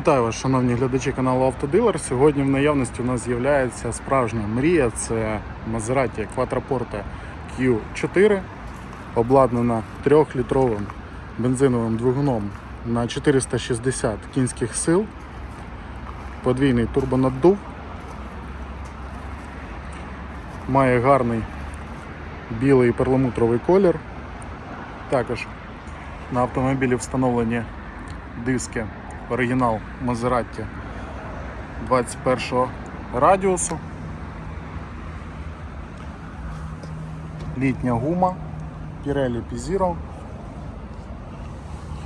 Вітаю вас, шановні глядачі каналу Автодилер. Сьогодні в наявності у нас з'являється справжня мрія. Це Maserati Quattroporte Q4, обладнана 3-літровим бензиновим двигуном на 460 кінських сил, подвійний турбонаддув. Має гарний білий перламутровий колір. Також на автомобілі встановлені диски оригінал Maserati 21 радіусу. Літня гума Pirelli P0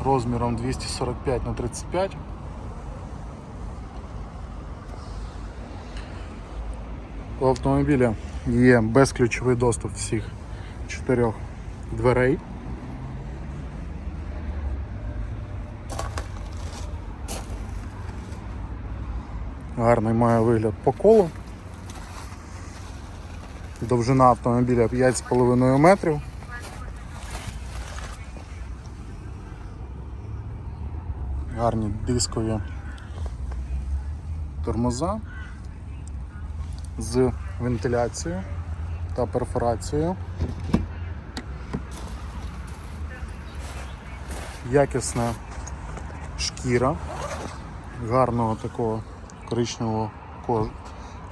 розміром 245 на 35 У автомобіля є безключовий доступ всіх чотирьох дверей. Гарний має вигляд по колу. Довжина автомобіля 5,5 метрів. Гарні дискові тормоза з вентиляцією та перфорацією. Якісна шкіра гарного такого коричневого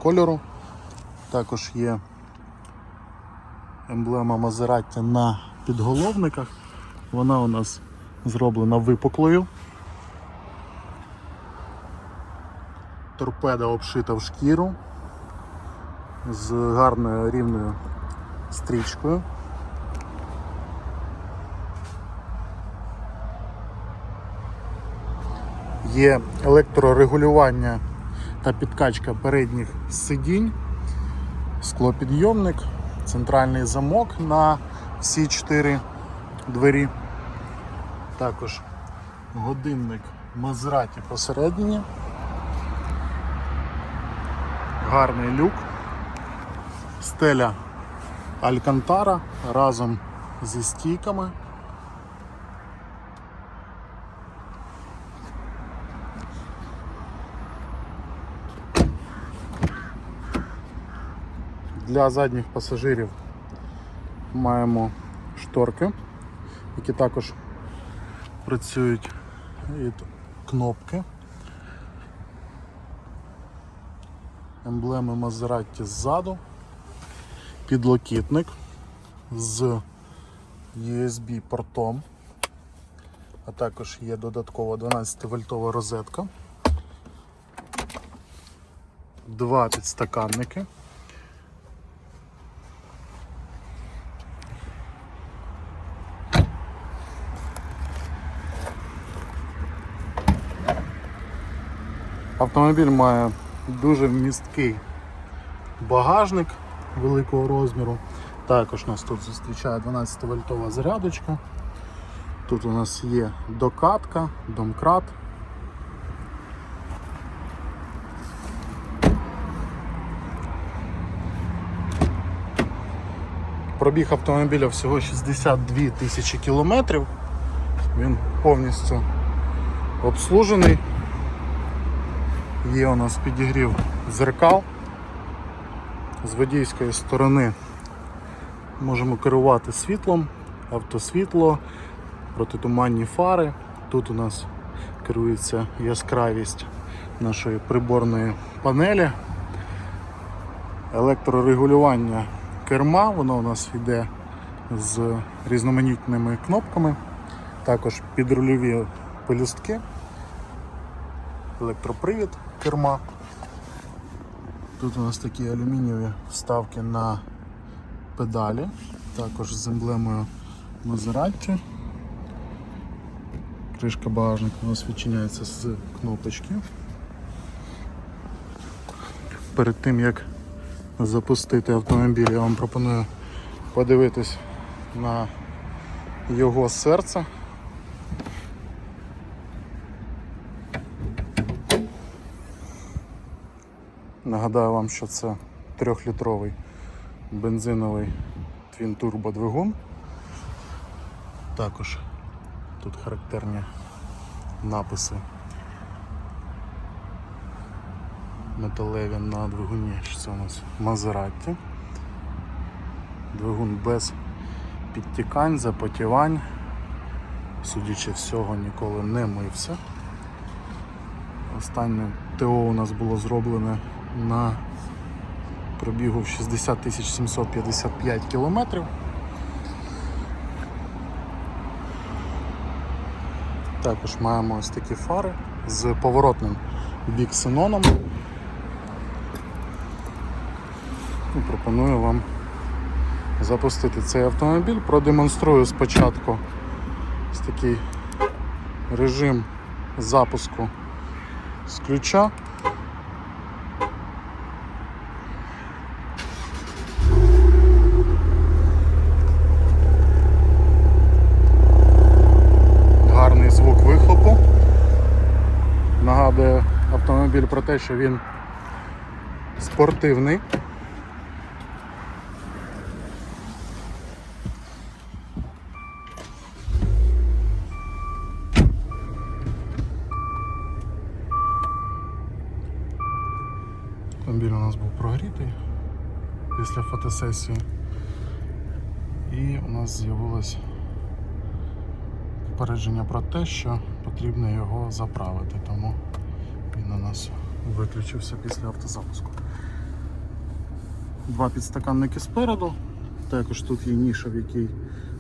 кольору. Також є емблема Maserati на підголовниках. Вона у нас зроблена випуклою. Торпеда обшита в шкіру з гарною рівною стрічкою. Є електрорегулювання та підкачка передніх сидінь, склопідйомник, центральний замок на всі чотири двері. Також годинник Maserati посередині. Гарний люк. Стеля Алькантара разом зі стійками. Для задніх пасажирів маємо шторки, які також працюють від кнопки. Емблеми Maserati ззаду, підлокітник з USB портом, а також є додаткова 12 вольтова розетка, два підстаканники. Автомобіль має дуже вмісткий багажник великого розміру. Також нас тут зустрічає 12 вольтова зарядочка. Тут у нас є докатка, домкрат. Пробіг автомобіля всього 62 тисячі кілометрів. Він повністю обслужений. Є у нас підігрів зеркал. З водійської сторони можемо керувати світлом, автосвітло, протитуманні фари. Тут у нас керується яскравість нашої приборної панелі. Електрорегулювання керма, воно у нас йде з різноманітними кнопками, також підрульові пелюстки електропривід керма. Тут у нас такі алюмінієві вставки на педалі, також з емблемою Maserati. Кришка багажника у нас відчиняється з кнопочки. Перед тим як запустити автомобіль, я вам пропоную подивитись на його серце. Нагадаю вам, що це трьохлітровий бензиновий Turbo двигун. Також тут характерні написи металеві на двигуні. Що Це у нас Мазератті. Двигун без підтікань, запотівань. Судячи всього, ніколи не мився. Останнє ТО у нас було зроблене на пробігу в 60 755 кілометрів. Також маємо ось такі фари з поворотним бік-синоном. І пропоную вам запустити цей автомобіль. Продемонструю спочатку ось такий режим запуску з ключа. Автомобіль про те, що він спортивний. Автомобіль у нас був прогрітий після фотосесії. І у нас з'явилось попередження про те, що потрібно його заправити, тому у нас виключився після автозапуску. Два підстаканники спереду. Також тут є ніша, в якій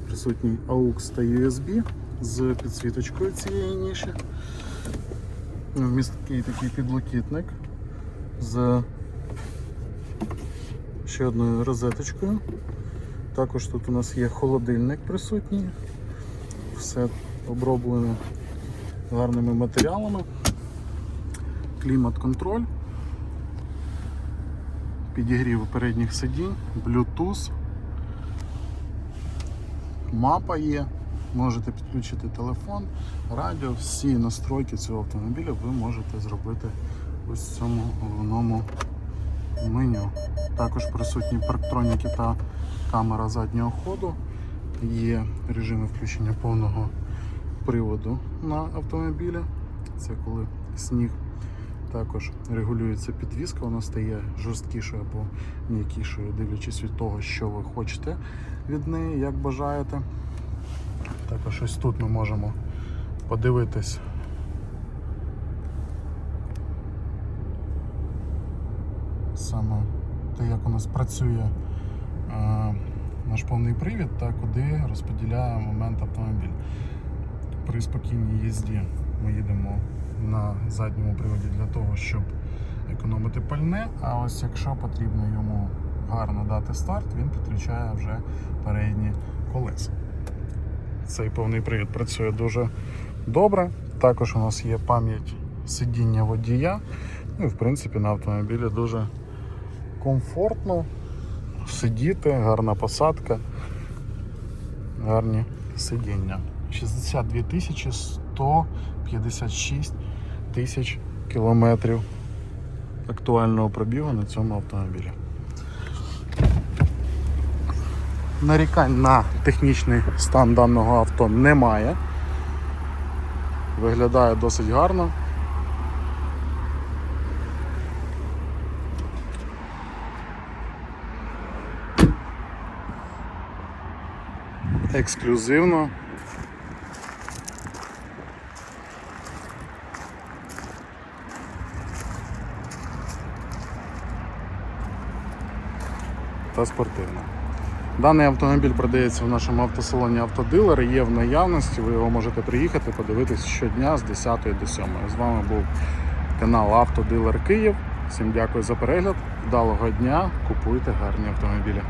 присутній AUX та USB з підсвіточкою цієї ніші. Вмісткий такий підлокітник з ще одною розеточкою. Також тут у нас є холодильник присутній. Все оброблене гарними матеріалами. Клімат-контроль, підігрів передніх сидінь, Bluetooth, мапа є, можете підключити телефон, радіо, всі настройки цього автомобіля ви можете зробити ось в цьому головному меню. Також присутні парктроніки та камера заднього ходу. Є режими включення повного приводу на автомобілі. Це коли сніг. Також регулюється підвізка, вона стає жорсткішою або м'якішою, дивлячись від того, що ви хочете від неї, як бажаєте. Також ось тут ми можемо подивитись саме те, як у нас працює е, наш повний привід та куди розподіляє момент автомобіль. При спокійній їзді ми їдемо на задньому приводі для того, щоб економити пальне. А ось якщо потрібно йому гарно дати старт, він підключає вже передні колеса. Цей повний привід працює дуже добре. Також у нас є пам'ять сидіння водія. Ну і в принципі на автомобілі дуже комфортно сидіти, гарна посадка, гарні сидіння. 62 100 56 тисяч кілометрів актуального пробігу на цьому автомобілі. Нарікань на технічний стан даного авто немає. Виглядає досить гарно. Ексклюзивно. Та спортивно. Даний автомобіль продається в нашому автосалоні Автодилер, є в наявності, ви його можете приїхати, подивитись щодня з 10 до 7. З вами був канал Автодилер Київ. Всім дякую за перегляд. Вдалого дня, купуйте гарні автомобілі.